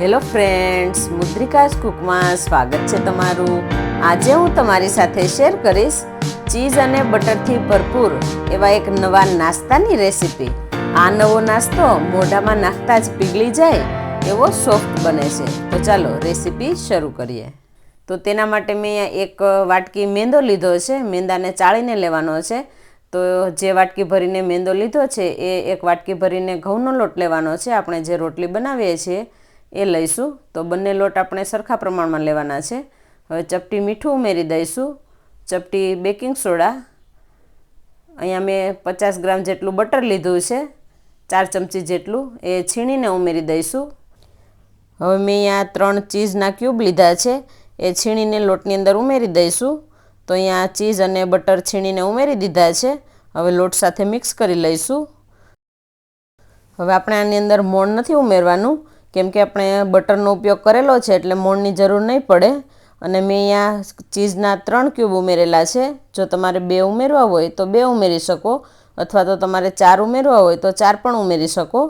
Hello friends, મુદ્રિકાસ કુકમાં સ્વાગત છે તમારું. આજે હું તમારી સાથે શેર કરીશ ચીઝ અને બટરથી ભરપૂર એવા એક નવા નાસ્તાની રેસીપી. આ નવો નાસ્તો મોઢામાં નાખતા જ પીગળી જાય એવો સોફ્ટ બને છે. તો ચાલો રેસીપી શરૂ કરીએ. તો તેના માટે મેં એક વાટકી મેંદો લીધો છે. મેંદાને ચાળીને લેવાનો છે. તો જે વાટકી ભરીને મેંદો લીધો છે એ એક વાટકી ભરીને ઘઉંનો લોટ લેવાનો છે. આપણે જે રોટલી બનાવીએ છીએ એ લઈશું. તો બંને લોટ આપણે સરખા પ્રમાણમાં લેવાના છે. હવે ચપટી મીઠું ઉમેરી દઈશું. ચપટી બેકિંગ સોડા. અહીંયા મેં પચાસ ગ્રામ જેટલું બટર લીધું છે. ચાર ચમચી જેટલું. એ છીણીને ઉમેરી દઈશું. હવે મેં અહીંયા ત્રણ ચીઝના ક્યુબ લીધા છે. એ છીણીને લોટની અંદર ઉમેરી દઈશું. તો અહીંયા ચીઝ અને બટર છીણીને ઉમેરી દીધા છે. હવે લોટ સાથે મિક્સ કરી લઈશું. હવે આપણે આની અંદર મોણ નથી ઉમેરવાનું. કેમ કે આપણે બટરનો ઉપયોગ કરેલો છે એટલે મોણની જરૂર નહીં પડે. અને મેં અહીંયા ચીઝના ત્રણ ક્યુબ ઉમેરેલા છે. જો તમારે બે ઉમેરવા હોય તો બે ઉમેરી શકો. અથવા તો તમારે ચાર ઉમેરવા હોય તો ચાર પણ ઉમેરી શકો.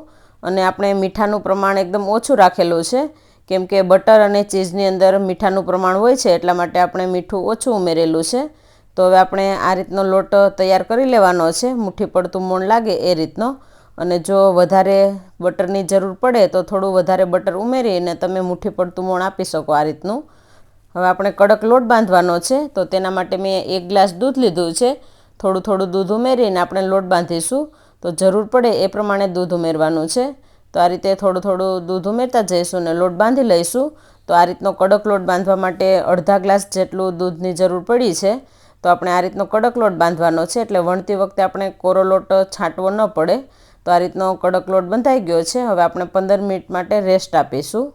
અને આપણે મીઠાનું પ્રમાણ એકદમ ઓછું રાખેલું છે. કેમ કે બટર અને ચીઝની અંદર મીઠાનું પ્રમાણ હોય છે એટલા માટે આપણે મીઠું ઓછું ઉમેરેલું છે. તો હવે આપણે આ રીતનો લોટ તૈયાર કરી લેવાનો છે. મુઠ્ઠી પડતું મોણ લાગે એ રીતનો. અને જો વધારે બટરની જરૂર પડે તો થોડું વધારે બટર ઉમેરીને તમે મુઠ્ઠી પડતું મોણ આપી શકો આ રીતનું. હવે આપણે કડક લોટ બાંધવાનો છે, તો તેના માટે મેં એક ગ્લાસ દૂધ લીધું છે. થોડું થોડું દૂધ ઉમેરીને આપણે લોટ બાંધીશું. તો જરૂર પડે એ પ્રમાણે દૂધ ઉમેરવાનું છે. તો આ રીતે થોડું થોડું દૂધ ઉમેરતા જઈશું અને લોટ બાંધી લઈશું. તો આ રીતનો કડક લોટ બાંધવા માટે અડધા ગ્લાસ જેટલું દૂધની જરૂર પડી છે. તો આપણે આ રીતનો કડક લોટ બાંધવાનો છે, એટલે વણતી વખતે આપણે કોરો લોટ છાંટવો ન પડે. તો આ રીતનો કડક લોટ બંધાઈ ગયો છે. હવે આપણે પંદર મિનિટ માટે રેસ્ટ આપીશું.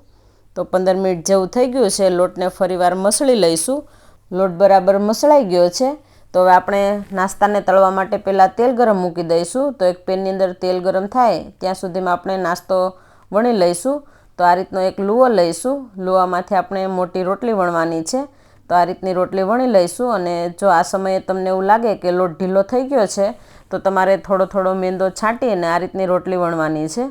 તો પંદર મિનિટ જેવું થઈ ગયું છે, લોટને ફરીવાર મસળી લઈશું. લોટ બરાબર મસળાઈ ગયો છે. તો હવે આપણે નાસ્તાને તળવા માટે પહેલાં તેલ ગરમ મૂકી દઈશું. તો એક પેનની અંદર તેલ ગરમ થાય, ત્યાં સુધીમાં આપણે નાસ્તો વણી લઈશું. તો આ રીતનો એક લુઓ લઈશું. લુવામાંથી આપણે મોટી રોટલી વણવાની છે. તો આ રીતની રોટલી વણી લઈશું અને જો આ સમયે તમને એવું લાગે કે લોટ ઢીલો થઈ ગયો છે, તો તમારે થોડો થોડો મેંદો છાંટીને આ રીતની રોટલી વણવાની છે.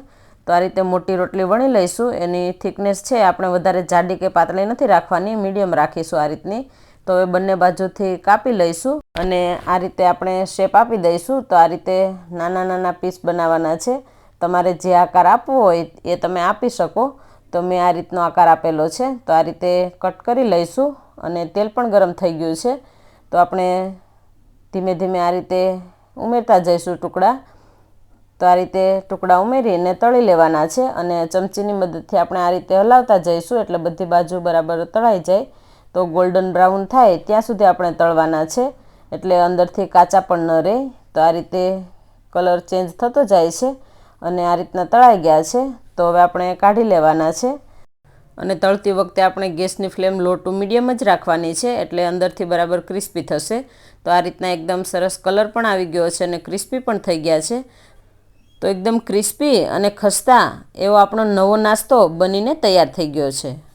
તો આ રીતે મોટી રોટલી વણી લઈશું. એની થિકનેસ છે, આપણે વધારે જાડી કે પાતળી નથી રાખવાની, મીડિયમ રાખીશું આ રીતની. તો હવે બંને બાજુથી કાપી લઈશું અને આ રીતે આપણે શેપ આપી દઈશું. તો આ રીતે નાના નાના પીસ બનાવવાના છે. તમારે જે આકાર આપવો હોય એ તમે આપી શકો. તો મેં આ રીતનો આકાર આપેલો છે. તો આ રીતે કટ કરી લઈશું. અને તેલ પણ ગરમ થઈ ગયું છે. તો આપણે ધીમે ધીમે આ રીતે ઉમેરતા જઈશું ટુકડા. તો આ રીતે ટુકડા ઉમેરીને તળી લેવાના છે અને ચમચીની મદદથી આપણે આ રીતે હલાવતા જઈશું એટલે બધી બાજુ બરાબર તળાઈ જાય. તો ગોલ્ડન બ્રાઉન થાય ત્યાં સુધી આપણે તળવાના છે. એટલે અંદરથી કાચા પણ ન રહે. તો આ રીતે કલર ચેન્જ થતો જાય છે અને આ રીતના તળાઈ ગયા છે. તો હવે આપણે કાઢી લેવાના છે. અને તળતી વખતે આપણે ગેસની ફ્લેમ લો ટુ મીડિયમ જ રાખવાની છે એટલે અંદરથી બરાબર ક્રિસ્પી થશે. તો આ રીતના એકદમ સરસ કલર પણ આવી ગયો છે અને ક્રિસ્પી પણ થઈ ગયા છે. તો એકદમ ક્રિસ્પી અને ખસ્તા એવો આપણો નવો નાસ્તો બનીને તૈયાર થઈ ગયો છે.